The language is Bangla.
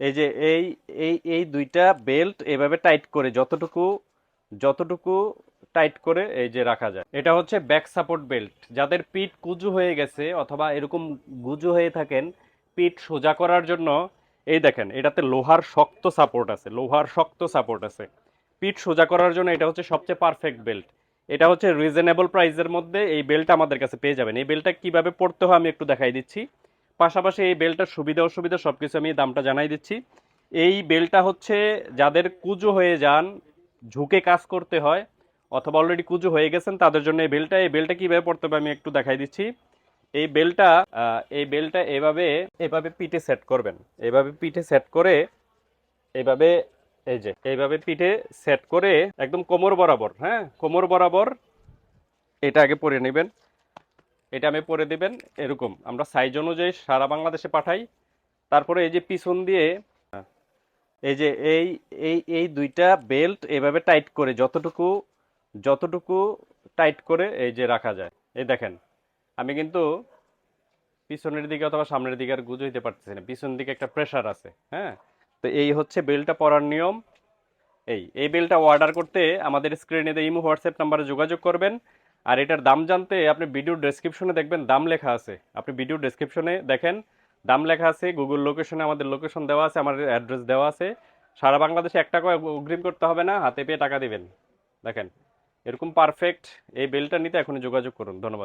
এই যে এই এই এই দুইটা বেল্ট এভাবে টাইট করে যতটুকু যতটুকু টাইট করে এই যে রাখা যায়। এটা হচ্ছে ব্যাক সাপোর্ট বেল্ট যাদের পিঠ কুজু হয়ে গেছে অথবা এরকম গুজু হয়ে থাকেন, পিঠ সোজা করার জন্য, এই দেখেন, এটাতে লোহার শক্ত সাপোর্ট আছে, লোহার শক্ত সাপোর্ট আছে। পিঠ সোজা করার জন্য এটা হচ্ছে সবচেয়ে পারফেক্ট বেল্ট এটা হচ্ছে রিজনেবল প্রাইসের মধ্যে এই বেল্ট আমাদের কাছে পেয়ে যাবেন। এই বেল্টটা কীভাবে পড়তে হয় আমি একটু দেখাই দিচ্ছি। পাশাপাশি এই বেলটার সুবিধা অসুবিধা সব কিছু আমি দামটা জানাই দিচ্ছি। এই বেলটা হচ্ছে যাদের কুজো হয়ে যান, ঝুঁকে কাজ করতে হয়, অথবা অলরেডি কুজো হয়ে গেছেন, তাদের জন্য এই বেলটা এই বেলটা কীভাবে পড়তে হবে আমি একটু দেখাই দিচ্ছি। এই বেলটা এই বেলটা এভাবে এভাবে পিঠে সেট করবেন। এভাবে পিঠে সেট করে এইভাবে এই যে এইভাবে পিঠে সেট করে, একদম কোমর বরাবর হ্যাঁ কোমর বরাবর, এটা আগে পরে নেবেন। এটা আমি পরে দিবেন, এরকম। আমরা সাইজ অনুযায়ী সারা বাংলাদেশে পাঠাই। তারপরে এই যে পিছন দিয়ে, এই যে এই এই এই দুইটা বেল্ট এভাবে টাইট করে, যতটুকু যতটুকু টাইট করে এই যে রাখা যায়। এই দেখেন, আমি কিন্তু পিছনের দিকে অথবা সামনের দিকে আর গুজো দিতে পারতেছি না। পিছন দিকে একটা প্রেশার আছে হ্যাঁ? তো এই হচ্ছে বেল্টটা পরার নিয়ম। এই এই বেলটা অর্ডার করতে আমাদের স্ক্রিনে ইমো হোয়াটসঅ্যাপ নাম্বারে যোগাযোগ করবেন। আর এটার দাম জানতে আপনি ভিডিও ডেসক্রিপশনে দেখবেন দাম লেখা আছে। আপনি ভিডিও ডেসক্রিপশনে দেখেন, দাম লেখা আছে গুগল লোকেশনে আমাদের লোকেশন দেওয়া আছে আমাদের অ্যাড্রেস দেওয়া আছে। সারা বাংলাদেশে এক টাকা অগ্রিম করতে হবে না, হাতে পেয়ে টাকা দেবেন। দেখেন, এরকম পারফেক্ট এই বেলটা নিতে এখনই যোগাযোগ করুন। ধন্যবাদ।